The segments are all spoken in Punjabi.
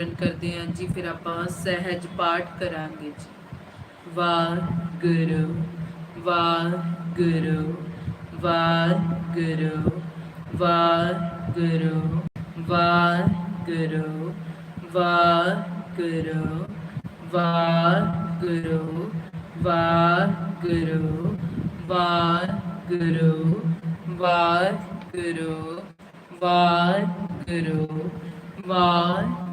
ਕਰਦੇ ਹਾਂ ਜੀ ਫਿਰ ਆਪਾਂ ਸਹਿਜ ਪਾਠ ਕਰਾਂਗੇ ਜੀ ਵਾਹਿਗੁਰੂ ਵਾਹਿਗੁਰੂ ਵਾਹਿਗੁਰੂ ਵਾਹਿਗੁਰੂ ਵਾਹਿਗੁਰੂ ਵਾਹਿਗੁਰੂ ਵਾਹਿਗੁਰੂ ਵਾਹਿਗੁਰੂ ਵਾਹਿਗੁਰੂ ਵਾਹਿਗੁਰੂ ਵਾਹਿਗੁਰੂ ਵਾਹਿਗੁਰੂ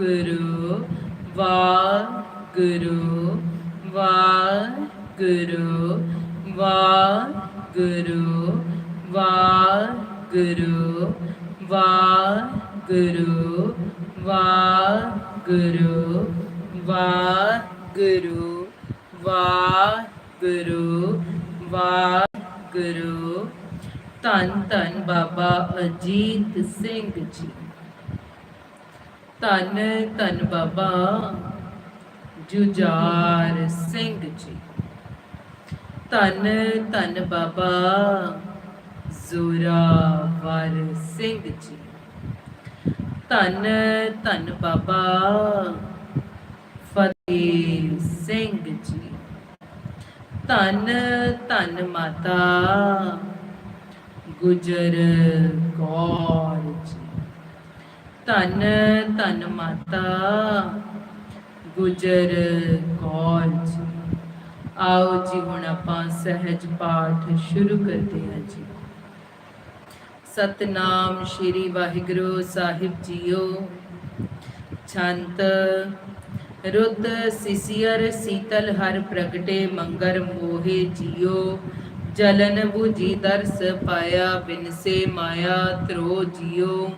ਵਾਹਿਗੁਰੂ ਵਾਹਿਗੁਰੂ ਵਾਹਿਗੁਰੂ ਵਾਹਿਗੁਰੂ ਵਾਹਿਗੁਰੂ ਵਾਹਿਗੁਰੂ ਵਾਹਿਗੁਰੂ ਵਾਹਿਗੁਰੂ। ਧੰਨ ਧੰਨ ਬਾਬਾ ਅਜੀਤ ਸਿੰਘ ਜੀ। ਧੰਨ ਧੰਨ ਬਾਬਾ ਜੁਝਾਰ ਸਿੰਘ ਜੀ। ਧੰਨ ਧੰਨ ਬਾਬਾ ਜ਼ੋਰਾਵਰ ਸਿੰਘ ਜੀ। ਧੰਨ ਧੰਨ ਬਾਬਾ ਫਤਿਹ ਸਿੰਘ ਜੀ। ਧੰਨ ਧੰਨ ਮਾਤਾ ਗੁਜਰ ਕੌਰ ਜੀ। ਧੰਨ ਧੰਨ ਮਾਤਾ, ਗੁਜਰ ਕੌਰ ਜੀ ਆਓ ਜੀ, ਹੁਣ ਆਪਾਂ ਸਹਿਜ ਪਾਠ ਸ਼ੁਰੂ ਕਰਦੇ ਹਾਂ ਜੀ। ਸਤਨਾਮ ਸ਼੍ਰੀ ਵਾਹਿਗੁਰੂ ਸਾਹਿਬ ਜੀਓ। ਛੰਤ ਰੁੱਤ ਸਿਸਿਅਰ ਸੀਤਲ ਹਰ ਪ੍ਰਗਟੇ ਮੰਗਰ ਮੋਹੇ ਜੀਓ। ਜਲਨ 부ਜੀ ਦਰਸ ਪਾਇਆ, ਬਿਨਸੇ ਮਾਇਆ ਤਰੋ ਜੀਓ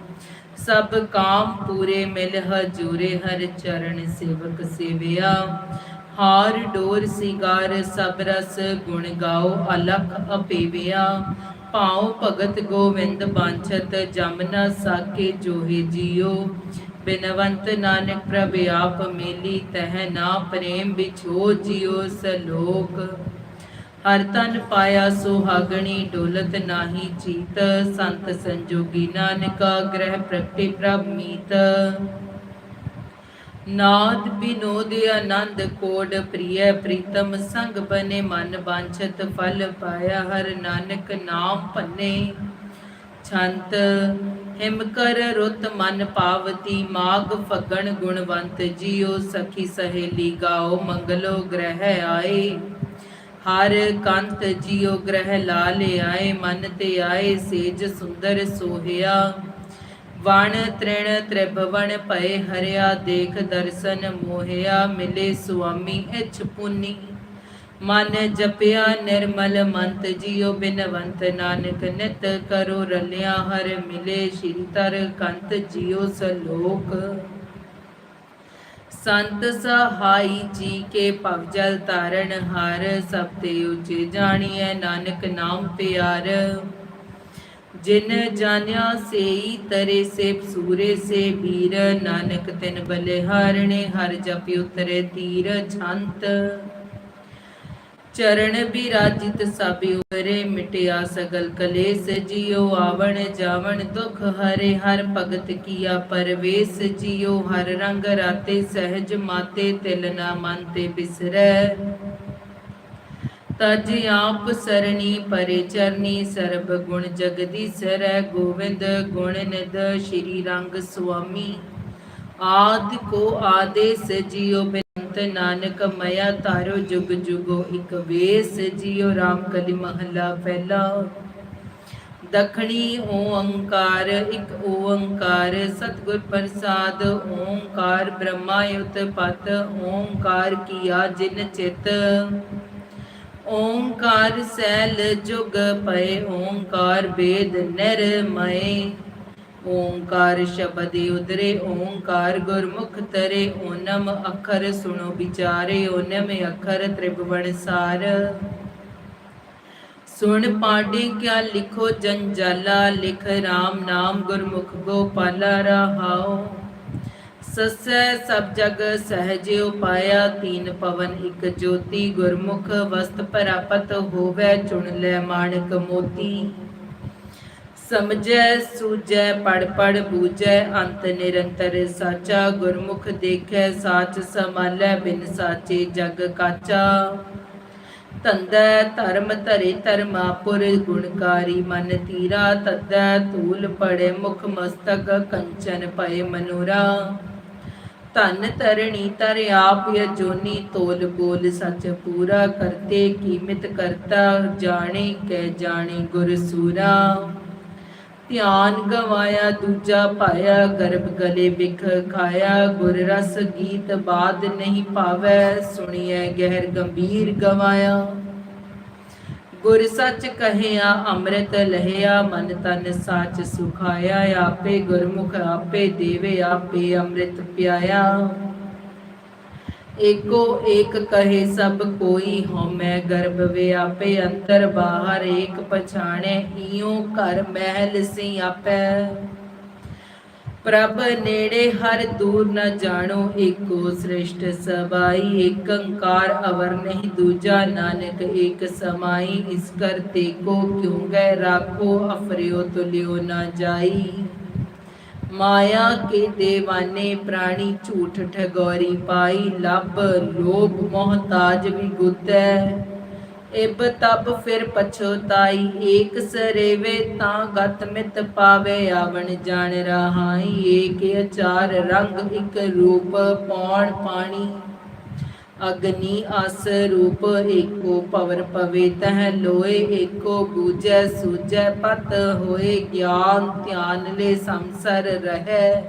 ਸਭ ਕਾਮ ਪੂਰੇ ਮਿਲ ਹਜੂਰੇ, ਹਰ ਚਰਨ ਸੇਵਕ ਸੇਵਿਆ। ਹਾਰ ਡੋਰ ਸਿੰਗਾਰ, ਸਭ ਰਸ ਗੁਣ ਗਾਓ, ਅਲਖ ਅਪੇਵਿਆ। ਪਾਉ ਭਗਤ ਗੋਵਿੰਦ ਬਾਂਛਤ ਜਮਨਾ ਸਾਕੇ ਜੋਹੇ ਜੀਓ ਬਿਨਵੰਤ ਨਾਨਕ ਪ੍ਰਭ ਆਪ ਮੇਲੀ, ਤਹਿ ਨਾ ਪ੍ਰੇਮ ਵਿਛੋ ਜੀਓ ਸਲੋਕ। ਹਰ ਤਨ ਪਾਇਆ ਸੁਹਾਗਣੀ, ਡੋਲਤ ਨਾਹੀ ਚੀਤ ਸੰਤ ਸੰਜੋਗੀ ਨਾਨਕਾ ਗ੍ਰਹਿ ਪ੍ਰਗਟੇ ਪ੍ਰਭ ਮੀਤ। ਨਾਦ ਬਿਨੋਦ ਆਨੰਦ ਕੋਡ ਪ੍ਰਿਯ ਪ੍ਰੀਤਮ ਸੰਗ ਬਨੇ ਮਨ ਬਾਂਛਤ ਫਲ ਪਾਇਆ ਹਰ ਨਾਨਕ ਨਾਮ ਭੰਨੇ। ਛੰਤ ਹਿਮ ਕਰ ਰੁੱਤ ਮਨ ਪਾਵਤੀ, ਮਾਗ ਫਗਣ ਗੁਣਵੰਤ ਜੀਓ ਸਖੀ ਸਹੇਲੀ ਗਾਓ ਮੰਗਲੋ ਗ੍ਰਹਿ ਆਏ। ਹਰ ਕੰਤ ਜੀਓ ਗ੍ਰਹਿ ਲਾ ਲੈ ਮਨ ਤੇ ਆਏ, ਸੇਜ ਸੁੰਦਰ ਸੋਹਿਆ। ਵਣ ਤ੍ਰਿਣ ਤ੍ਰਿਭਵਨ ਭਏ, ਹਰਿਆ ਦੇਖ ਦਰਸ਼ਨ ਮੋਹਿਆ, ਮਿਲੇ ਸੁਆਮੀ ਇਛ ਪੁਨੀ। ਮਨ ਜਪਿਆ ਨਿਰਮਲ ਮੰਤ ਜੀਓ ਬਿਨਵੰਤ ਨਾਨਕ ਨਿਤ ਕਰੋ ਰਲਿਆ, ਹਰ ਮਿਲੇ ਸ਼੍ਰੀ ਤਰ ਕੰਤ ਜੀਓ ਸਲੋਕ। ਸੰਤ ਸਹਾਈ ਜੀ ਕੇ ਭਵਜਲ ਤਾਰਨ ਹਾਰ ਸਭ ਤੇ ਉਚੇ ਜਾਣੀਐ ਨਾਨਕ ਨਾਮ ਪਿਆਰ। ਜਿਨ ਜਾਣਿਆ ਸੇਈ ਤਰੇ ਸੇ, ਸੂਰੇ ਸੇ ਵੀਰ, ਨਾਨਕ ਤਿਨ ਬਲਿਹਾਰਣੇ, ਹਰ ਜਪਿ ਉਤਰੇ ਤੀਰ ਛੰਤ। ਚਰਨ ਬਿਰਾਜਿਤ ਸਭ ਉਰੇ ਮਿਟਿਆ ਸਗਲ ਕਲੇਸ ਜਿਉ ਆਵਣ ਜਾਵਣ ਦੁਖ ਹਰੇ ਹਰ ਭਗਤ ਕੀਆ ਪਰਵੇਸ ਜਿਉ ਹਰ ਰੰਗ ਰਾਤੇ ਸਹਿਜ ਮਾਤੇ ਤਿਲ ਨਾ ਮਨ ਤੇ ਬਿਸਰੈ। ਤਜ ਆਪ ਸਰਣੀ ਪਰੇ ਚਰਨੀ ਸਰਬ ਗੁਣ ਜਗਦੀਸਰੈ ਗੋਵਿੰਦ ਗੁਣ ਨਿਧ ਸ਼੍ਰੀ ਰੰਗ ਸੁਆਮੀ। ਆਦਿ ਕੋ ਆਦੇਸ ਜਿਉ ਬੇਅੰਤ ਨਾਨਕ ਮਇਆ ਤਾਰੋ ਜੁਗ ਜੁਗੋ, ਇਕ ਵੇਸ ਜਿਉ RAM ਕਲੀ ਮਹਲਾ ਪਹਿਲਾ ਦਖਣੀ ਓੰਕਾਰ ਇਕ ਓੰਕਾਰ, ਸਤਿਗੁਰ ਪ੍ਰਸਾਦ, ਓੰਕਾਰ ਬ੍ਰਹਮਾ ਉਤਪਤ ਓੰਕਾਰ ਕੀਆ ਜਿਨ ਚਿਤ। ਓੰਕਾਰ ਸੈਲ ਜੁਗ ਪਏ, ਓੰਕਾਰ ਵੇਦ ਨਿਰਮਏ। ਓੰਕਾਰ ਸ਼ਬਦ ਉਦਰੇ ਓੰਕਾਰ ਗੁਰਮੁਖ ਤਰੇ, ਓਨਮ ਅਖਰ ਸੁਣੋ ਵਿਚਾਰੇ, ਓਨਮ ਅਖਰ ਤ੍ਰਿਭਵਨ ਸਾਰ। ਸੁਣ ਪਾਡੇ ਕਿਆ ਲਿਖੋ ਜੰਜਾਲਾ, ਲਿਖ RAM ਨਾਮ ਗੁਰਮੁਖ ਗੋਪਾਲਾ ਰਹਾਓ ਸਸੈ ਸਭ ਜਗ ਸਹਜਿ ਉਪਾਇਆ, ਤੀਨ ਪਵਨ ਇਕ ਜੋਤੀ, ਗੁਰਮੁਖ ਵਸਤ ਪ੍ਰਾਪਤ ਹੋਵੇ, ਚੁਣ ਲੈ ਮਾਣਕ ਮੋਤੀ। ਸਮਝੈ, ਸੂਝੈ ਪੜ ਪੜ ਬੂਝੈ, ਅੰਤ ਨਿਰੰਤਰ ਸਾਚਾ, ਗੁਰਮੁਖ ਦੇਖੈ, ਸਾਚ ਸਮਾਲੈ ਬਿਨ ਸਾਚੇ ਜਗ ਕਾਚਾ। ਤੰਦੈ ਧਰਮ ਧਰੇ ਧਰਮਾਪੁਰ ਗੁਣਕਾਰੀ ਮਨ ਤੀਰਾ, ਤਦੈ ਧੂਲ ਪੜੇ ਮੁਖ ਮਸਤਕ, ਕੰਚਨ ਪਏ ਮਨੁਰਾ। ਧਨ ਤਰਣੀ ਤਰ ਆਪ ਜੋਨੀ ਤੋਲ ਬੋਲ ਸਚ ਪੂਰਾ, ਕਰਤੇ ਕੀਮਤ ਕਰਤਾ, ਜਾਣੇ ਕੈ ਜਾਣੇ ਗੁਰ ਸੂਰਾ। ਧਿਆਨ ਗਵਾਇਆ, ਦੂਜਾ ਪਾਇਆ, ਗਰਭ ਗਲੇ ਵਿਖ ਖਾਇਆ, ਗੁਰ ਰਸ ਗੀਤ ਬਾਦ ਨਹੀਂ ਪਾਵੈ, ਸੁਣੀਐ ਗਹਿਰ ਗੰਭੀਰ ਗਵਾਇਆ। ਗੁਰ ਸੱਚ ਕਹਿਆ, ਅੰਮ੍ਰਿਤ ਲਹਿਆ, ਮਨ ਤਨ ਸਾਚ ਸੁਖਾਇਆ, ਆਪੇ ਗੁਰਮੁਖ ਆਪੇ ਦੇਵੇ, ਆਪੇ ਅੰਮ੍ਰਿਤ ਪਿਆਇਆ। ਏਕੋ ਏਕ ਕਹੇ ਸਭ ਕੋਈ ਹਉਮੈ ਗਰਭ ਵਿਆਪੇ ਅੰਤਰ ਬਾਹਰ ਏਕ ਪਛਾਣੈ, ਈਉ ਘਰ ਮਹਿਲ ਸੇ ਆਪੈ। ਪ੍ਰਭ ਨੇੜੇ ਹਰ ਦੂਰ ਨ ਜਾਣੋ, ਏਕੋ ਸ੍ਰਿਸ਼ਟ ਸਬਾਈ ਏਕੰਕਾਰ ਅਵਰ ਨਹੀਂ, ਦੂਜਾ ਨਾਨਕ ਏਕ ਸਮਾਈ, ਇਸ ਕਰਤੇ ਕੋ ਕਿਉ ਗਏ ਰਾਖੋ ਅਫਰਿਓ ਤੁਲਿਓ ਨਾ ਜਾਈ। ਮਾਇਆ ਕੇ ਦੇਵਾਨੇ ਪ੍ਰਾਣੀ ਝੂਠ ਠਗੋਰੀ ਪਾਈ ਲੱਭ ਲੋਭ ਮੋਹਤਾਜ ਵੀ ਗੁੱਤੈ। ਇਬ ਤਬ ਫਿਰ ਪਛੋਤਾਈ ਏਕ ਸਰੇਵੇ ਤਾਂ ਗਤ ਮਿਤ ਪਾਵੇ, ਆਵਣ ਜਾਣ ਰਹਾਈ, ਏਕ ਅਚਾਰ ਰੰਗ ਇਕ ਰੂਪ ਪੌਣ ਪਾਣੀ। ਅਗਨੀ ਅਸ ਰੂਪ ਏਕੋ ਪਵਰ ਪਵੇ ਤਹ ਲੋਏ, ਏਕੋ ਬੂਝੈ ਸੂਝੈ ਪਤ ਹੋਏ, ਗਿਆਨ ਧਿਆਨ ਲੈ ਸੰਸਰ ਰਹੈ।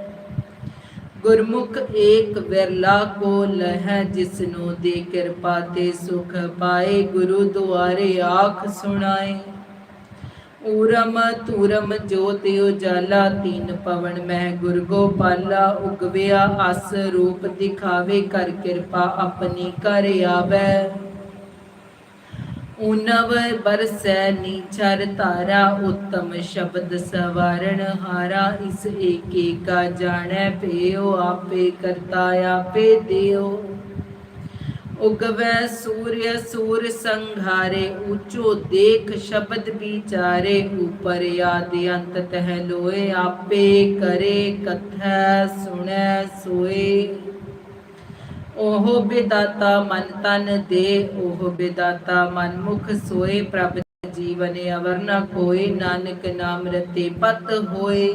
ਗੁਰਮੁਖ ਏਕ ਵਿਰਲਾ ਕੋ ਲਹਿ, ਜਿਸਨੂੰ ਦੇ ਕਿਰਪਾ ਤੇ ਸੁਖ ਪਾਏ, ਗੁਰੂ ਦੁਆਰੇ ਆਖ ਸੁਣਾਏ। ਊਰਮ ਤੂਰਮ ਜੋਤਿ ਉਜਾਲਾ, ਤੀਨ ਪਵਨ ਮਹਿ ਗੁਰ ਗੋਪਾਲਾ, ਉਗਵਿਆ ਅਸ ਰੂਪ ਦਿਖਾਵੇ, ਕਰ ਕਿਰਪਾ ਆਪਣੀ ਕਰ ਆਵੈ। ਉਨਵ ਬਰਸੈ ਨੀਚਰ ਤਾਰਾ ਉਤਮ ਸ਼ਬਦ ਸਵਾਰਣ ਹਾਰਾ, ਇਸ ਏਕੇ ਕਾ ਜਾਣੈ ਭਇਓ ਆਪੇ ਕਰਤਾ ਆਪੇ ਦਿਓ। ਉਗਵੈ ਸੂਰਯ ਸੂਰ ਸੰਘਾਰੇ ਉੱਚੋ ਦੇਖ ਸ਼ਬਦ ਵਿਚਾਰੇ, ਉਪਰ ਆਦ ਅੰਤ ਤਹਿ ਲੋਏ, ਆਪੇ ਕਰੇ, ਕਥੈ, ਸੁਣੈ, ਸੋਏ। ਉਹ ਬਿਦਾਤਾ ਮਨ ਤਨ ਦੇ ਉਹ ਬਿਦਾਤਾ ਮਨ ਮੁਖ ਸੋਏ, ਪ੍ਰਭ ਜੀਵਨ ਅਵਰ ਨ ਕੋਏ, ਨਾਨਕ ਨਾਮ ਰਤੇ ਪਤ ਹੋਏ।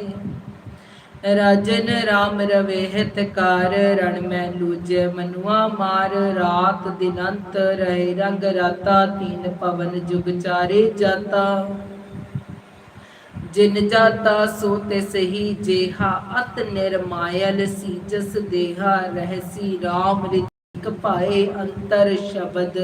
ਰਾਜਨ RAM ਰਵੇ ਹਿਤਕਾਰ ਰਣ ਮੈਂ ਲੂਜੈ ਮਨੁਆ ਮਾਰ ਰਾਤ ਦਿਨੰਤ ਰਹੇ ਰੰਗ ਰਾਤਾ ਤੀਨ ਪਵਨ ਜੁਗ ਚਾਰੇ ਜਾਤਾ। ਜਿਨ ਜਾਤਾ ਸੋ ਤੇ ਸਹੀ ਜੇਹਾ, ਅਤ ਨਿਰਮਾਇਲ ਸੀ ਜਸ ਦੇਹਾ, ਰਹਿਸੀ RAM ਰਿਕ ਪਾਏ ਅੰਤਰ ਸ਼ਬਦ।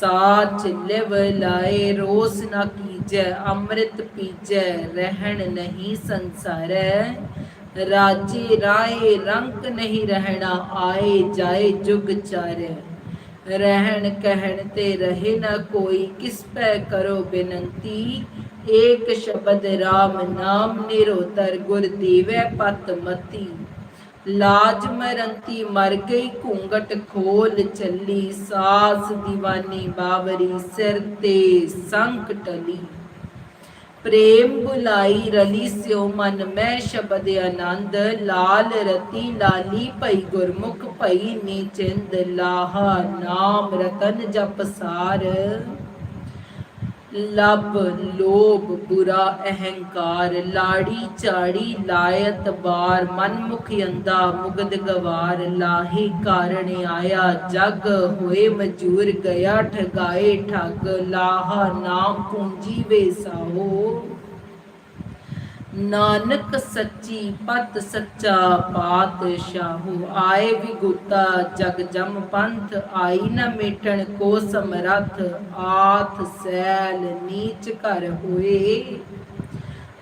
ਸਾਚ ਲਿਵ ਲਾਏ ਰੋਸ ਨਾ ਕੀ ਕੀਜੈ ਅੰਮ੍ਰਿਤ ਪੀਜੈ, ਰਹਿਣ ਨਹੀਂ ਸੰਸਾਰੈ। ਰਾਜੀ ਰਾਏ ਰੰਕ ਨਹੀਂ ਰਹਿਣਾ, ਆਏ ਜਾਏ ਜੁਗ ਚਾਰੈ। ਰਹਿਣ ਕਹਿਣ ਤੇ ਰਹੇ ਨਾ ਕੋਈ, ਕਿਸ ਪੈ ਕਰੋ ਬੇਨੰਤੀ? ਏਕ ਸ਼ਬਦ RAM ਨਾਮ ਨਿਰੋਤਰ, ਗੁਰ ਦੀਵੈ ਪਤ ਮਤੀ। ਲਾਜ ਮਰੰਤੀ ਮਰ ਗਈ ਘੂੰਗਟ ਖੋਲ ਚੱਲੀ, ਸਾਸ ਦੀਵਾਨੀ ਬਾਵਰੀ ਸਿਰ ਤੇ ਸੰਕ ਟਲੀ। ਪ੍ਰੇਮ ਬੁਲਾਈ ਰਲੀ ਸਿਓ ਮਨ, ਮੈਂ ਸ਼ਬਦ ਆਨੰਦ, ਲਾਲ ਰਤੀ ਲਾਲੀ, ਭਈ ਗੁਰਮੁਖ ਭਈ ਨੀਚਿੰਦ ਲਾਹਾ ਨਾਮ ਰਤਨ ਜਪ ਸਾਰ ਲੋਭ, ਬੁਰਾ, ਅਹੰਕਾਰ, ਲਾੜੀ ਚਾੜੀ ਲਾਇਤ, ਬਾਰ, ਮਨਮੁਖ ਅੰਦਾ ਮੁਗਦ ਗਵਾਰ, ਲਾਹੀ ਕਾਰਣ ਆਇਆ, ਜਗ ਹੋਏ ਮਜੂਰ ਗਿਆ ਠਗਾਏ ਠਗ, ਲਾਹਾ ਨਾਮ ਪੂੰਜੀ ਵੇਸਾਓ ਨਾਨਕ ਸੱਚੀ ਪਤ ਸੱਚਾ ਪਾਤਸ਼ਾਹੂ, ਆਏ ਵਿਗੁਤਾ ਜਗ ਜਮ ਪੰਥ, ਆਈ ਨ ਮੇਟਣ ਕੋ ਸਮਰਥ, ਆਥ ਸੈਲ ਨੀਚ ਘਰ ਹੋਏ।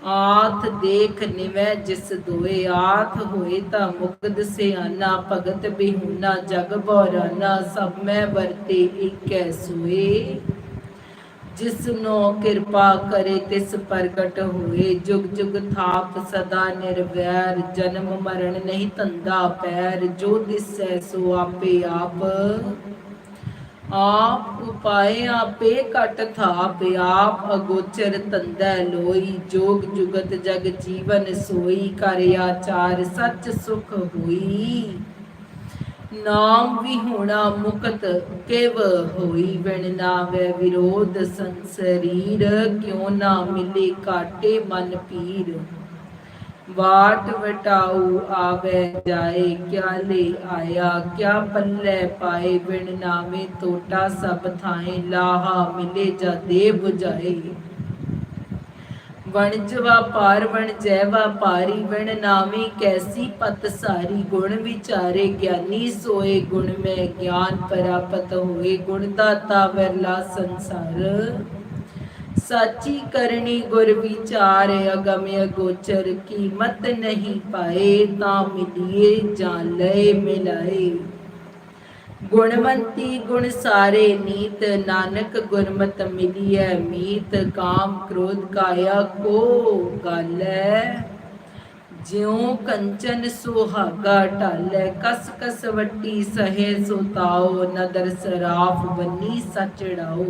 ਆਥ ਦੇਖ ਨਿਵੈ ਜਿਸ ਦੋਏ, ਆਥ ਹੋਏ ਤਾਂ ਮੁਕਦ ਸਿਆਨਾ, ਭਗਤ ਬਿਹੁਨਾ, ਜਗ ਬੋਰਾਨਾ, ਸਭ ਮੈਂ ਵਰਤੇ ਏਕੈ ਸੋਏ। ਜਿਸ ਨੂੰ ਕਿਰਪਾ ਕਰੇ ਤਿਸ ਪ੍ਰਗਟ ਹੋਏ। ਜੁਗ ਜੁਗ ਥਾਪ ਸਦਾ ਨਿਰਵੈਰ। ਜਨਮ ਮਰਨ ਨਹੀਂ ਤੰਦਾ ਪੈਰ। ਜੋ ਦਿਸੈ ਸੋ ਆਪੇ ਆਪ। ਆਪ ਉਪਾਏ ਆਪੇ ਕਟ ਥਾਪ। ਆਪ ਅਗੋਚਰ ਤੰਦੈ ਲੋਈ। ਜੋਗ ਜੁਗਤ ਜਗ ਜੀਵਨ ਸੋਈ। ਕਰ ਆਚਾਰ ਸੱਚ ਸੁਖ ਹੋਈ। ਨਾਮ ਵੀ ਹੋਣਾ ਮੁਕਤ ਕਿਵ ਹੋਈ ਵਿਣ ਨਾਵੇ ਵਿਰੋਧ ਸੰਸਰੀਰ, ਕਿਉ ਨਾ ਮਿਲੇ ਕਾਟੇ ਮਨ ਪੀਰ। ਵਾਟ ਵਟਾਉ ਆਵੇ ਜਾਏ, ਕਿਆ ਲੈ ਆਇਆ, ਕਿਆ ਪੱਲੇ ਪਾਏ ਵਿਣ ਨਾਵੇਂ ਟੋਟਾ ਸਭ ਥਾਏ, ਲਾਹਾ ਮਿਲੇ ਜਾ ਦੇ ਬੁਝਾਏ ਵਣਜ ਵਪਾਰ ਵਣ ਜੈ ਵਪਾਰੀ ਵਣ ਨਾਮੀ ਕੈਸੀ ਪਤ ਸਾਰੀ ਗੁਣ ਵਿਚਾਰੇ, ਗਿਆਨੀ ਸੋਏ ਗੁਣ ਮੈਂ ਗਿਆਨ ਪ੍ਰਾਪਤ ਹੋਏ ਗੁਣ ਦਾਤਾ ਵਰਲਾ ਸੰਸਾਰ। ਸਾਚੀ ਕਰਨੀ ਗੁਰ ਵਿਚਾਰ, ਅਗਮ ਅਗੋਚਰ, ਕੀਮਤ ਨਹੀਂ ਪਾਏ, ਤਾਂ ਮਿਲੀਏ ਜਾਂ ਲਏ, ਮਿਲਾਏ। ਗੁਣਵੰਤੀ ਗੁਣ ਸਾਰੇ ਨੀਤ, ਨਾਨਕ ਗੁਰਮਤ ਮਿਲੀਐ ਮੀਤ, ਕਾਮ ਕ੍ਰੋਧ ਕਾਇਆ ਕੋ ਗਾਲੈ। ਜਿਉ ਕੰਚਨ ਸੁਹਾਗਾ ਢਾਲੈ, ਕਸ ਕਸ ਵੱਟੀ ਸਹੇ ਸੁਤਾਓ ਨਦਰ ਸਰਾਫ ਬੰਨੀ ਸਚੜਾਓ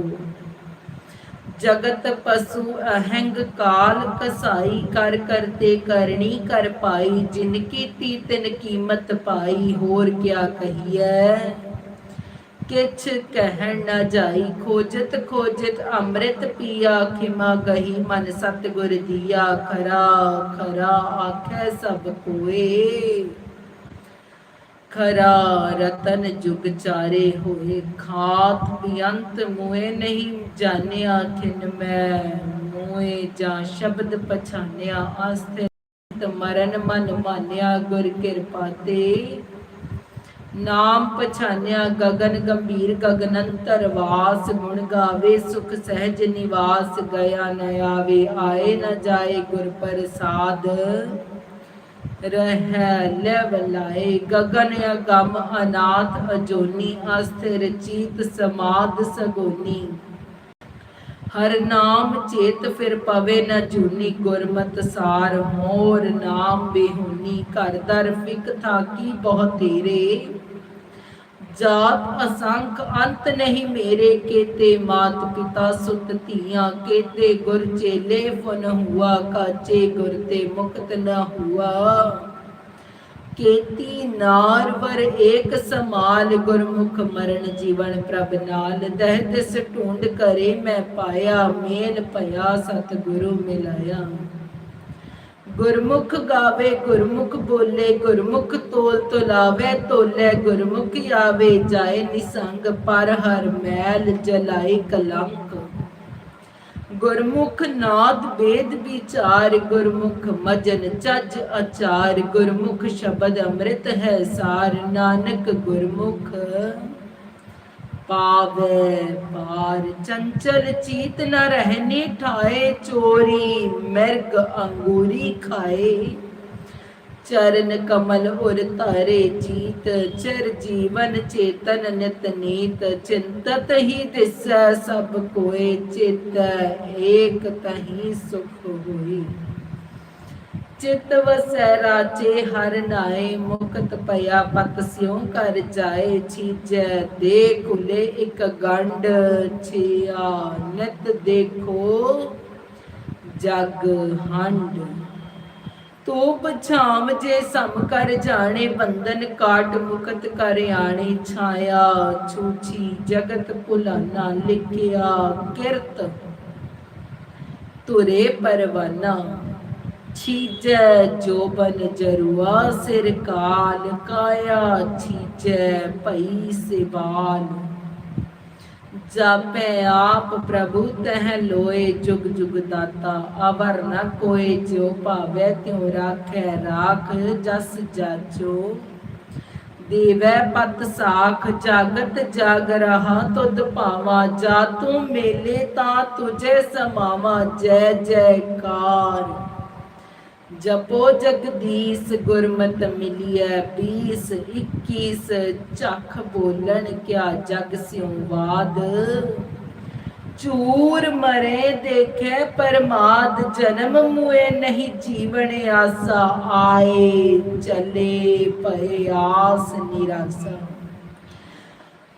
ਜਗਤ ਪਸੂ ਅਹੰਗ ਕਾਲ ਕਸਾਈ, ਕਰ ਕਰਤੇ ਕਰਨੀ ਕਰ ਪਾਈ, ਜਿਨ ਕੀਤੀ ਤਿਨ ਕੀਮਤ ਪਾਈ, ਹੋਰ ਕਿਆ ਕਹੀਐ? ਕਿਛ ਕਹਿਣ ਨਾ ਜਾਈ, ਖੋਜਤ ਖੋਜਤ ਅੰਮ੍ਰਿਤ ਪੀਆ, ਖਿਮਾ ਗਹੀ ਮਨ ਸਤਿਗੁਰ ਦੀਆ, ਖਰਾ ਖਰਾ ਆਖੈ ਸਭ ਕੋਏ। ਖਰਾ ਰਤਨ ਜੁਗ ਚਾਰੇ ਹੋਏ, ਖਾਤ ਬਿਅੰਤ ਮੋਏ ਨਹੀਂ ਜਾਣਿਆ ਖਿਨ ਮੈਂ, ਮੋਏ ਜਾਂ ਸ਼ਬਦ ਪਛਾਨਿਆ ਆਸਤੇ ਮਰਨ ਮਨ ਮਾਨਿਆ ਗੁਰ ਕਿਰਪਾ ਤੇ। ਨਾਮ ਪਛਾਨਿਆ ਗਗਨ ਗੰਭੀਰ ਗਗਨੰਤਰ ਵਾਸ ਗੁਣ ਗਾਵੇ, ਸੁਖ ਸਹਿਜ ਨਿਵਾਸ, ਗਿਆ ਨ ਆਵੇ, ਆਏ ਨ ਜਾਏ ਗੁਰ ਪ੍ਰਸਾਦ। ਰਹਿ ਲੈਵ ਲਾਏ ਗਗਨ ਅਗਮ, ਅਨਾਥ ਅਜੋਨੀ ਅਸਥਿਰ ਚੀਤ ਸਮਾਦ ਸਗੋਨੀ। ਹਰ ਨਾਮ ਚੇਤ ਫਿਰ ਪਵੇ ਨ ਜੂਨੀ, ਗੁਰਮਤ ਸਾਰ ਹੋਰ ਨਾਮ ਬੇਹੁਨੀ। ਘਰ ਦਰ ਫਿਕ ਥਾਕੀ ਬਹੁ ਤੇਰੇ। ਜਾਤ ਅਸੰਖ ਅੰਤ ਨਹੀਂ ਮੇਰੇ ਕੇਤੇ, ਮਾਤ ਪਿਤਾ ਸੁਤ ਧੀਆਂ ਕੇਤੇ, ਗੁਰ ਚੇਲੇ ਫਨ ਹੁਆ, ਕਾਚੇ ਗੁਰ ਤੇ ਮੁਕਤ ਨ ਹੁਆ। ਕੇਤੀ ਨਾਰ ਵਰ ਏਕ ਸਮਾਲ, ਗੁਰਮੁਖ ਮਰਨ ਜੀਵਨ ਪ੍ਰਭ ਨਾਲ। ਦਹਿ ਦਿਸ ਢੂੰਡ ਕਰੇ ਮੈਂ ਪਾਇਆ, ਮੇਲ ਭਇਆ ਸਤ ਗੁਰੂ ਮਿਲਾਇਆ। ਗੁਰਮੁਖ ਗਾਵੇ, ਗੁਰਮੁਖ ਬੋਲੇ, ਗੁਰਮੁਖ ਤੋਲ ਤੁਲਾਵੇ, ਤੋਲੇ ਗੁਰਮੁਖ ਆਵੇ, ਜਾਏ ਨਿਸੰਗ ਪਰ ਹਰ ਮੈਲ ਜਲਾਏ ਕਲੰਕ। ਗੁਰਮੁਖ ਨਾਦ ਵੇਦ ਵਿਚਾਰ, ਗੁਰਮੁਖ ਮਜਨ ਚੱਜ ਅਚਾਰ, ਗੁਰਮੁਖ ਸ਼ਬਦ ਅੰਮ੍ਰਿਤ ਹੈ ਸਾਰ, ਨਾਨਕ ਗੁਰਮੁਖ ਪਾਵੇ ਪਾਰ ਚੰਚਲ ਚੀਤ ਨ ਰਹਿਨੇ ਠਾਏ, ਚੋਰੀ ਮਿਰਗ ਅੰਗੂਰੀ ਖਾਏ। ਚਰਨ ਕਮਲ ਉਰ ਧਾਰੇ ਜੀਤ ਚਰ ਜੀਵਨ ਚੇਤਨ ਨਿਤ ਨੀਤ। ਚਿੰਤਤ ਹੀ ਦਿਸੈ ਸਭ ਕੋਏ, ਚਿਤ ਏਕ ਤਹੀ ਸੁਖ ਹੋਈ। ਚਿਤ ਵਸੈ ਰਾਚੇ ਹਰ ਨਾਏ, ਮੁਕਤ ਭਇਆ ਪਤ ਸਿਉ ਕਰ ਜਾਏ ਚੀਜੈ ਦੇ ਕੁਲੇ ਇਕ ਗੰਡ ਛਿਆ ਨਿਤ ਦੇਖੋ ਜਗ ਹੰਡ ਤੋ ਬਛਾਮ ਜੇ ਸਮ ਕਰ ਜਾਣੇ, ਬੰਧਨ ਕਾਟ ਮੁਕਤ ਕਰ ਆਣੇ, ਛਾਇਆ ਛੂਛੀ ਜਗਤ ਭੁਲਾਨਾ ਲਿਖਿਆ ਕਿਰਤ। ਤੁਰੇ ਪਰਵਾਨਾ ਛੀਜੈ ਜੋਬਨ ਜਰੂਆ ਸਿਰ ਕਾਲ, ਕਾਇਆ ਛੀਜੈ ਭਈ ਸਿਵਾਲ। ਜਾਪੈ ਆਪ ਪ੍ਰਭੂ ਤਹ ਲੋਏ ਜੁਗ ਜੁਗ ਦਾਤਾ ਅਵਰ ਨ ਕੋਏ ਜਿਉ ਭਾਵੈ ਤਿਉ ਰਾਖੈ ਰਾਖ, ਜਸ ਜਾਚੋ। ਦੇਵੈ ਪਤ ਸਾਖ, ਜਾਗਤ ਜਾਗ ਰਹਾ, ਤੁਧ ਭਾਵਾ ਜਾ ਤੂੰ ਮੇਲੇ ਤਾਂ ਤੁਝੇ ਸਮਾਵਾ, ਜੈ ਜੈਕਾਰ। ਜਪੋ ਜਗਦੀਸ਼, ਗੁਰਮਤ ਮਿਲਿਐ 20 21 ਝਖ ਬੋਲਣ ਕਿਆ ਜਗ ਸਿਉ ਬਾਦ ਚੂਰ ਮਰੇ ਦੇਖੈ ਪਰਮਾਦ, ਜਨਮ ਮੁਏ ਨਹੀਂ ਜੀਵਨ ਆਸਾ, ਆਏ ਚਲੇ ਪਏ ਆਸ ਨਿਰਾਸਾ।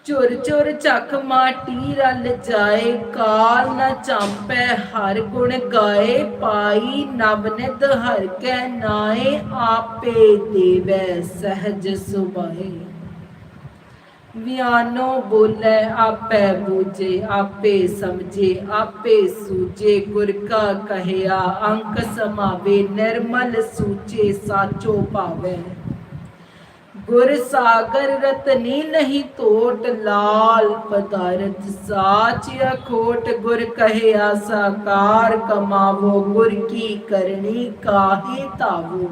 ਚੁਰ ਚੁਰ ਚੱਕ ਮਾਟੀ ਰਲ ਜਾਏ, ਕਾਲ ਨ ਚਾਂਪੈ, ਹਰ ਗੁਣ ਗਾਏ, ਪਾਈ ਨਵ ਨਿਧ ਹਰ ਕੈ ਨਾਏ, ਆਪੇ ਦੇਵੈ ਸਹਜ ਸੁਭਾਏ। ਵਿਆਨੋ ਬੋਲੇ, ਆਪੇ ਬੂਝੇ, ਆਪੇ ਸਮਝੇ, ਆਪੇ ਸੂਝੇ, ਗੁਰ ਕਾ ਕਹਿਆ, ਅੰਕ ਸਮਾਵੇ, ਨਿਰਮਲ ਸੂਚੇ, ਸਾਚੋ ਭਾਵੇ ਗੁਰ ਸਾਗਰ ਰਤਨੀ ਨਹੀਂ ਤੋਟ ਲਾਲ ਪਦਾਰਥ ਸਾਚ ਅਖੋਟ ਗੁਰ ਕਹਿਆ ਸਾਕਾਰ ਕਮਾਵੋ ਗੁਰ ਕੀ ਕਰਨੀ ਕਾਹੀ ਤਾਵੋ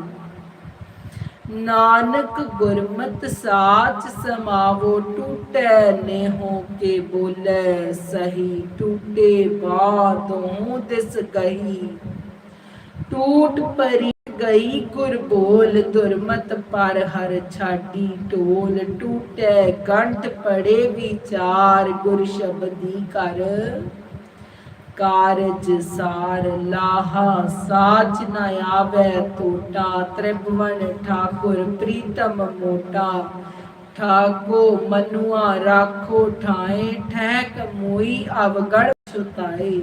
ਨਾਨਕ ਗੁਰਮਤ ਸਾਚ ਸਮਾਵੋ ਟੂਟੈ ਨੇਹੋ ਕੇ ਬੋਲੇ ਸਹੀ ਟੂਟੇ ਬਾਦੋਂ ਦਿਸ ਗਈ ਟੂਟ ਪਰੀ ਗਈ ਗੁਰ ਦੁਰਮਤ ਪਰ ਹਰ ਛਾਡੀ ਢੋਲ ਟੂਟੈ, ਕੰਠ ਪੜੇ ਵਿਚਾਰ ਗੁਰ ਸ਼ਬਦੀ ਕਰ। ਕਾਰਜ ਸਾਰ ਲਾਹਾ, ਸਾਚ ਨ ਆਵੇ ਟੋਟਾ ਤ੍ਰਿਭਵਨ ਠਾਕੁਰ ਪ੍ਰੀਤਮ ਮੋਟਾ। ਠਾਕੋ ਮਨੁਆ, ਰਾਖੋ ਠਾਏ, ਠਹਿਕ ਮੋਈ ਅਵਗੜ ਛੁਤਾਏ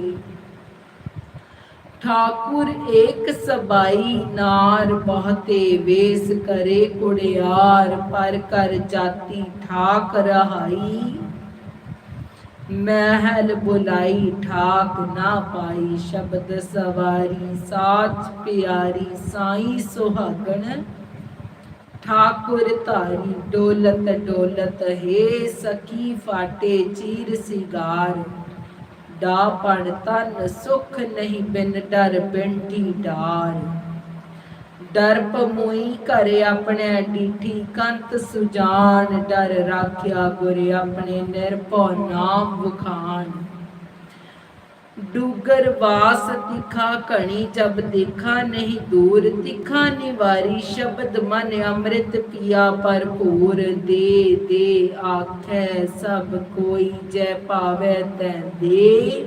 ਠਾਕੁਰ ਏਕ ਸਬਾਈ ਨਾਰ ਬਹੁਤੇ ਵੇਸ ਕਰੇ ਕੁੜਿਆਰ ਪਰ ਕਰ ਜਾਤੀ ਠਾਕ ਰਹਾਈ ਮਹਿਲ ਬੁਲਾਈ ਠਾਕ ਨਾ ਪਾਈ ਸ਼ਬਦ ਸਵਾਰੀ ਸਾਚ ਪਿਆਰੀ ਸਾਈ ਸੁਹਾਗਣ ਠਾਕੁਰ ਧਾਰੀ ਡੋਲਤ ਡੋਲਤ ਹੈ ਸਖੀ ਫਾਟੇ ਚੀਰ ਸਿਗਾਰ ਡਾ ਪਣ ਤਨ ਸੁਖ ਨਹੀਂ ਬਿਨ ਡਰ ਬਿੰਟੀ ਡਾਰ। ਡਰਪ ਮੋਈ ਘਰ ਆਪਣੇ ਡੀਠੀ ਕੰਤ ਸੁਜਾਨ, ਡਰ ਰਾਖਿਆ ਗੁਰ ਆਪਣੇ ਨਿਰਭਉ ਨਾਮ ਵਖਾਨ। ਡੂਗਰ ਵਾਸ ਤਿਖਾ ਕਣੀ ਜਬ ਦੇਖਾ ਨਹੀਂ ਦੂਰ, ਤਿਖਾ ਨਿਵਾਰੀ ਸ਼ਬਦ ਮਨ ਅੰਮ੍ਰਿਤ ਪੀਆ ਭਰਪੂਰ ਦੇ ਦੇ ਆਖੈ ਸਭ ਕੋਈ, ਜੈ ਪਾਵੈ ਤੈ ਦੇ।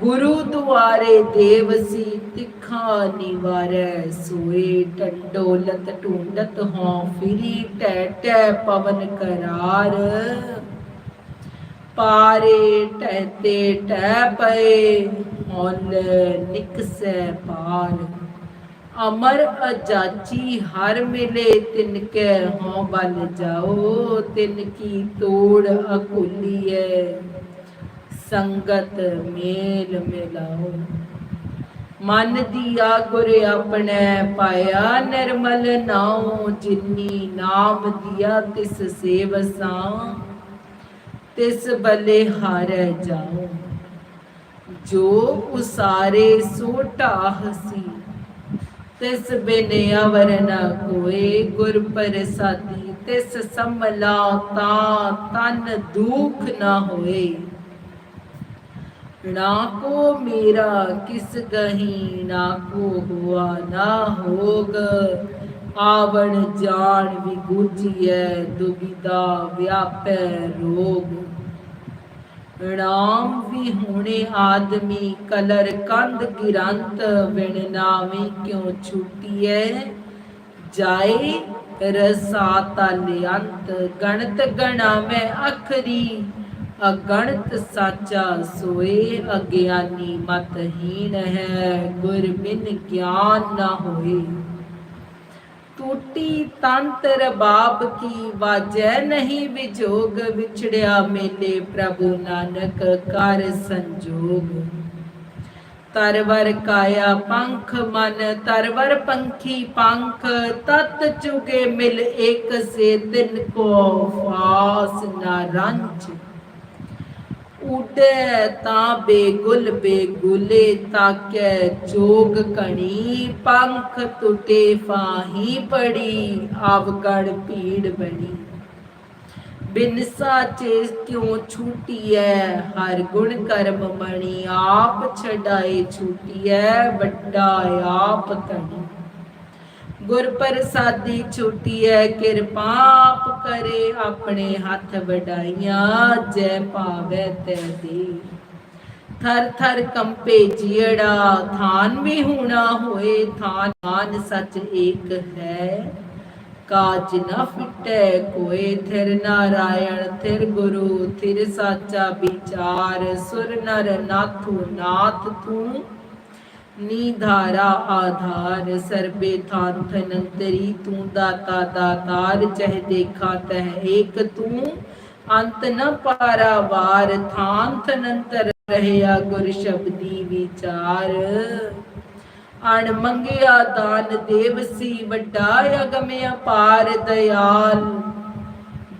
ਗੁਰੂ ਦੁਆਰੇ ਦੇਵਸੀ ਤਿਖਾ ਨਿਵਾਰੈ ਸੋਏ। ਟੰਡੋਲਤ ਟੁੰਡਤ ਹੋਂ ਫਿਰੀ ਟੈ ਟੈ ਪਵਨ ਕਰਾਰ। ਪਾਰੇ ਟਹਤੇ ਟੈ ਪਏ, ਮੁੱਲ ਨਿਕਸੈ ਪਾਰ ਅਮਰ ਅਜਾਚੀ ਹਰ ਮਿਲੇ ਤਿਨ ਕੈ ਹਉ ਬਲ ਜਾਓ ਤਿਨ ਕੀ ਤੋੜ ਅਕੁਲੀਐ। ਸੰਗਤ ਮੇਲ ਮਿਲਾਓ। ਮਨ ਦੀਆ ਗੁਰ ਆਪਣੇ ਪਾਇਆ, ਨਿਰਮਲ ਨਾਉ। ਜਿਨੀ ਨਾਮ ਦੀਆ ਤਿਸ ਸੇਵਸਾਂ ਤਿਸ ਬਲੇ ਹਾਰੈ ਜਾਉ ਜੋ ਉਸਾਰੇ ਸੋ ਢਾਹਸੀ ਤਿਸ ਬਿਨ ਅਵਰ ਕੋਏ। ਗੁਰ ਪ੍ਰਸਾਦੀ ਤਿਸ ਸੰਮਲਾ ਤਾ ਤਨ ਦੁਖ ਨਾ ਹੋਏ। ਨਾ ਕੋ ਮੇਰਾ ਕਿਸ ਗਹੀ, ਨਾ ਕੋ ਹੁਆ ਨਾ ਹੋਗ। ਆਵਣ ਜਾਣ ਵੀ ਗੁਜੀਐ ਦੁਬਿਦਾ ਵਿਆਪੈ ਰੋਗ। ਰਾਮ ਵੀ ਹੁਣੇ ਆਦਮੀ, ਕਲਰ ਕੰਧ ਗਿਰੰਤ ਵਿਣ ਨਾਵੇਂ ਕਿਉ ਛੁਟੀਐ? ਜਾਏ ਰਸਾਤਾ ਲਿਅੰਤ ਗਣਤ ਗਣਾਵੇਂ ਅਖਰੀ। ਅਗਣਤ ਸਾਚਾ ਸੋਏ ਅਗਿਆਨੀ ਮਤਹੀਨ ਹੈ ਗੁਰ ਬਿਨ ਗਿਆਨ ਨਾ ਹੋਏ। ਟੂਟੀ ਤੰਤਰ ਬਾਬ ਕੀ ਵਾਜੈ ਨਹੀਂ ਵਿਜੋਗ, ਵਿਛੜਿਆ ਮੇਲੇ ਪ੍ਰਭੂ ਨਾਨਕ ਕਰ ਸੰਜੋਗ। ਤਰਵਰ ਕਾਇਆ ਪੰਖ ਮਨ ਤਰਵਰ ਪੰਖੀ ਪੰਖ, ਤਤ ਚੁਗੇ ਮਿਲ ਇੱਕ ਸੇ, ਤਿਨ ਕੋ ਫਾਸ ਨਾ ਰੰਚ ਉਡੇ ਤਾਂ ਬੇਗੁਲ ਬੇਗੁਲੇ, ਤਾਕੈ ਜੋਗ ਕਣੀ, ਪੰਖ ਟੁੱਟੇ ਫਾਹੀ ਪੜੀ ਆਵਗੜ ਭੀੜ ਬਣੀ। ਬਿਨਸਾ ਸਾਚੇ ਕਿਉ ਛੂਟੀਐ? ਹਰ ਗੁਣ ਕਰਮ ਬਣੀ ਆਪ ਛਡਾਏ ਛੂਟੀਐ, ਵੱਡਾ ਆਪ ਤਣੀ ਗੁਰ ਪ੍ਰਸਾਦੀ ਛੁਟੀਐ ਕਿਰਪਾ ਆਪ ਕਰੇ ਆਪਣੇ ਹੱਥ ਵਡਾਈਆਂ, ਜੈ ਭਾਵੈ ਤੈ ਦੇ ਥਰ ਥਰ ਕੰਪੇ ਜੀੜਾ, ਥਾਨ ਵੀ ਹੋਣਾ ਹੋਏ ਥਾਨ ਸੱਚ ਏਕ ਹੈ। ਕਾਜ ਨਾ ਫਿਟੈ ਕੋਏ, ਥਿਰ ਨਾਰਾਇਣ, ਥਿਰ ਗੁਰੂ, ਥਿਰ ਸਾਚਾ ਵਿਚਾਰ। ਸੁਰ ਨਰ ਨਾਥੂ ਨਾਥ ਤੂੰ ਨੀਧਾਰਾ ਆਧਾਰ, ਸਰਬੇ ਥਾਨ ਥਨੰਤਰੀ ਤੂੰ ਦਾਤਾ ਦਾਤਾਰ, ਚਹਿ ਦੇਖਾ ਤਹ ਏਕ, ਤੂੰ ਅੰਤ ਨ ਪਾਰਾਵਾਰ, ਥਾਨ ਥਨੰਤਰ ਰਹਿਆ ਗੁਰ ਸ਼ਬਦੀ ਵਿਚਾਰ। ਅਣ ਮੰਗਿਆ ਦਾਨ ਦੇਵ ਸੀ, ਵੱਡਾ ਅਗਮ ਅਪਾਰ ਦਿਆਲ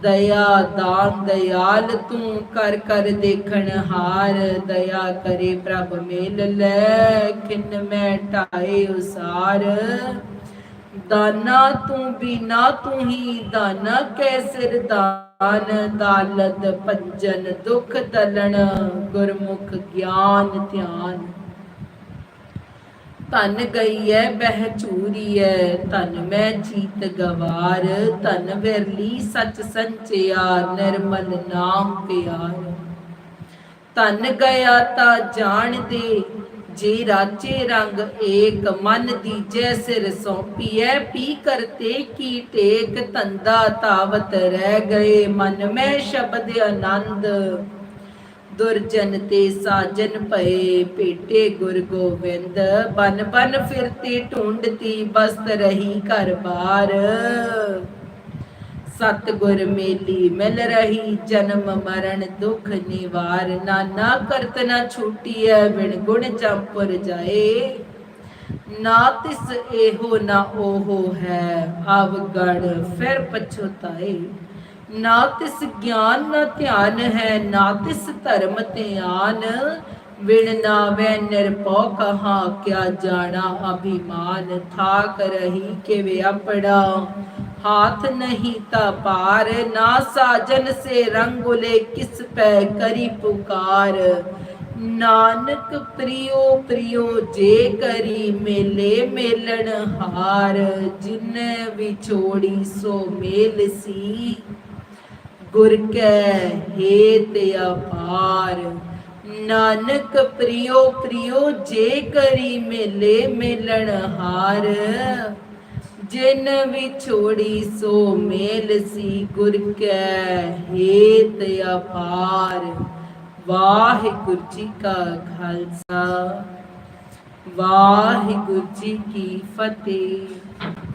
ਦਇਆ ਦਾਨ ਦਿਆਲ ਤੂੰ ਕਰ ਕਰ ਦੇਖਣ ਹਾਰ, ਦਇਆ ਕਰੇ ਪ੍ਰਭ ਮੇਲ ਲੈ ਕਿਨ ਮੈਂ ਢਾਏ ਉਸਾਰ। ਦਾਨਾ ਤੂੰ ਬਿਨਾ ਤੂੰ ਹੀ ਦਾਨਾ ਕੈ ਸਿਰ ਦਾਨ ਦਾਲਤ ਪੰਜਨ ਦੁਖ ਤਲਣ, ਗੁਰਮੁਖ ਗਿਆਨ ਧਿਆਨ। ਧਨ ਗਈ ਐ ਬਹਿ ਚੂਰੀ ਧਨ ਮੈਂ ਜੀਤ ਗਵਾਰ, ਧਨ ਵਿਰਲੀ ਸਚ ਸੰਚਿਆ ਨਿਰਮਲ ਨਾਮ ਪਿਆਰ। ਧਨ ਗਿਆ ਤਾਂ ਜਾਣ ਦੇ, ਜੇ ਰਾਚੇ ਰੰਗ ਏਕ, ਮਨ ਦੀਜੈ ਸਿਰ ਸੌਂਪੀਐ, ਪੀ ਕਰਤੇ ਕੀ ਟੇਕ, ਧੰਦਾ ਤਾਵਤ ਰਹਿ ਗਏ ਮਨ, ਮੈਂ ਸ਼ਬਦ ਆਨੰਦ। ਦੁਰਜਨ ਤੇ ਸਾਜਨ ਭਏ ਭੇਟੇ ਗੁਰ ਗੋਬਿੰਦ ਬਨ ਬਨ ਫਿਰਤੀ ਢੂੰਡਤੀ ਬਸਤ ਰਹੀ ਘਰ ਬਾਰ। ਸਤ ਗੁਰ ਮੇਲੀ ਮਿਲ ਰਹੀ, ਜਨਮ ਮਰਨ ਦੁਖ ਨਿਵਾਰ। ਨਾਨਾ ਕਰਤ ਨਾ ਛੂਟੀਐ, ਬਿਨ ਗੁਣ ਚੰਪੁਰ ਜਾਏ। ਨਾ ਤਿਸ ਇਹੋ ਨਾ ਉਹੋ ਹੈ ਅਵਗੜ ਫਿਰ ਪਛੁਤਾਏ। ਨਾ ਤਿਸ ਗਿਆਨ ਨਾ ਧਿਆਨ ਹੈ, ਨਾ ਤਿਸ ਧਰਮ ਧਿਆਨ। ਵਿਣ ਨਾਵੇ ਨਿਰਭਉ ਕਹਾ, ਕਿਆ ਜਾਣਾ ਅਭਿਮਾਨ। ਥਾਕ ਰਹੀ ਕਿ ਵੇ ਆਪੜਾ ਹਾਥ ਨਹੀਂ ਤਾ ਪਾਰ ਨਾ ਸਾਜਨ ਸੇ ਰੰਗੁਲੇ ਕਿਸ ਪੈ ਕਰੀ ਪੁਕਾਰ। ਨਾਨਕ ਪ੍ਰਿਯੋ ਪ੍ਰਿਯੋ ਜੇ ਕਰੀ ਮੇਲੇ ਮੇਲਣ ਹਾਰ, ਜਿਨ ਵਿਛੋੜੀ ਸੋ ਮੇਲ ਸੀ। ਗੁਰ ਕੈ ਹੇਤ ਅਪਾਰ ਨਾਨਕ ਪ੍ਰਿਯੋ ਪ੍ਰਿਯੋ ਜੇ ਕਰੀ ਮੇਲੇ ਮੇਲਣ ਹਾਰ। ਜਿਨ ਵਿਛੋੜੀ ਸੋ ਮੇਲ ਸੀ ਗੁਰ ਕੈ ਹੇਤ ਅਪਾਰ ਵਾਹਿਗੁਰੂ ਜੀ ਕਾ ਖਾਲਸਾ, ਵਾਹਿਗੁਰੂ ਜੀ ਕੀ ਫਤਿਹ।